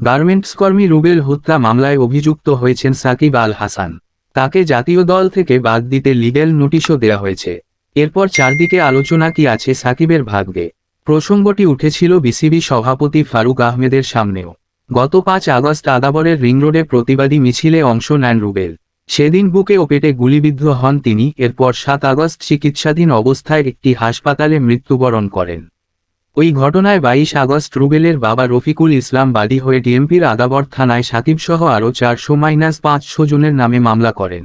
Garments কর্মী রুবেল হত্যা মামলায় অভিযুক্ত হয়েছেন সাকিব আল হাসান। তাকে জাতীয় দল থেকে বাদ দিতে লিগেল নোটিশও দেওয়া হয়েছে। এরপর চারদিকে আলোচনা কি আছে সাকিবের ভাগ্যে? প্রসঙ্গটি উঠেছিল বিসিবি সভাপতি ফারুক আহমেদের সামনেও। গত পাঁচ আগস্ট আদাবরের রিং রোডে প্রতিবাদী মিছিলে অংশ নেন রুবেল। সেদিন বুকে ও পেটে গুলিবিদ্ধ হন তিনি, এরপর সাত আগস্ট চিকিৎসাধীন অবস্থায় একটি হাসপাতালে মৃত্যুবরণ করেন। ওই ঘটনায় বাইশ আগস্ট রুবেলের বাবা রফিকুল ইসলাম বাদী হয়ে ডিএমপির আদাবর থানায় সাকিবসহ আরও চারশো মাইনাস পাঁচশো জনের নামে মামলা করেন।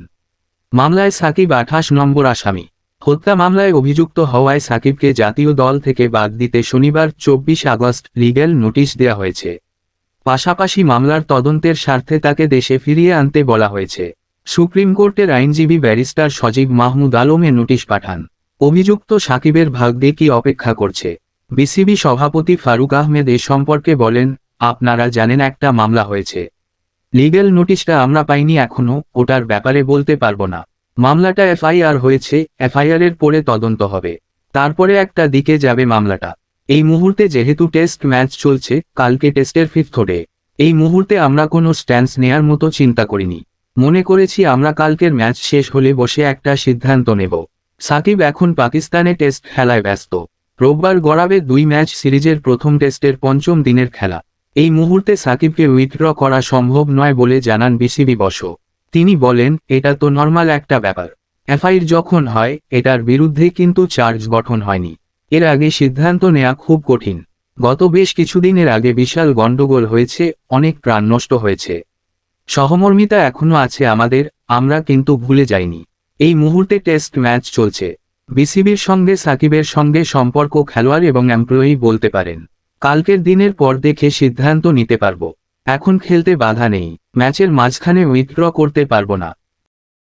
মামলায় সাকিব আঠাশ নম্বর আসামি। হত্যা মামলায় অভিযুক্ত হওয়ায় সাকিবকে জাতীয় দল থেকে বাদ দিতে শনিবার চব্বিশ আগস্ট লিগ্যাল নোটিশ দেওয়া হয়েছে। পাশাপাশি মামলার তদন্তের স্বার্থে তাকে দেশে ফিরিয়ে আনতে বলা হয়েছে। সুপ্রিম কোর্টের আইনজীবী ব্যারিস্টার সজীব মাহমুদ আলমে নোটিশ পাঠান। অভিযুক্ত সাকিবের ভাগ্যে কি অপেক্ষা করছে? বিসিবি সভাপতি ফারুক আহমেদ এ সম্পর্কে বলেন, আপনারা জানেন একটা মামলা হয়েছে। লিগেল নোটিশটা আমরা পাইনি এখনও, ওটার ব্যাপারে বলতে পারব না। মামলাটা এফআইআর হয়েছে, এফআইআর এর পরে তদন্ত হবে। তারপরে একটা দিকে যাবে মামলাটা। এই মুহূর্তে যেহেতু টেস্ট ম্যাচ চলছে, কালকে টেস্টের ফিফথ ডে এই মুহূর্তে আমরা কোনো স্ট্যান্স নেয়ার মতো চিন্তা করিনি। মনে করেছি আমরা কালকের ম্যাচ শেষ হলে বসে একটা সিদ্ধান্ত নেব। সাকিব এখন পাকিস্তানে টেস্ট খেলায় ব্যস্ত। রোববার গড়াবে দুই ম্যাচ সিরিজের প্রথম টেস্টের পঞ্চম দিনের খেলা। এই মুহূর্তে সাকিবকে উইথড্র করা সম্ভব নয় বলে জানান বিসিবি বস। তিনি বলেন, এটা তো নর্মাল একটা ব্যাপার। এফআইআর যখন হয়, এটার বিরুদ্ধে কিন্তু চার্জ গঠন হয়নি। এর আগে সিদ্ধান্ত নেওয়া খুব কঠিন। গত বেশ কিছুদিনের আগে বিশাল গণ্ডগোল হয়েছে, অনেক প্রাণ নষ্ট হয়েছে। সহমর্মিতা এখনও আছে আমাদের, আমরা কিন্তু ভুলে যাইনি। এই মুহূর্তে টেস্ট ম্যাচ চলছে। বিসিবির সঙ্গে সাকিবের সঙ্গে সম্পর্ক খেলোয়াড় এবং এমপ্লয়ি বলতে পারেন, কালকের দিনের পর দেখে সিদ্ধান্ত নিতে পারব। এখন খেলতে বাধা নেই, ম্যাচের মাঝখানে উইথড্র করতে পারব না।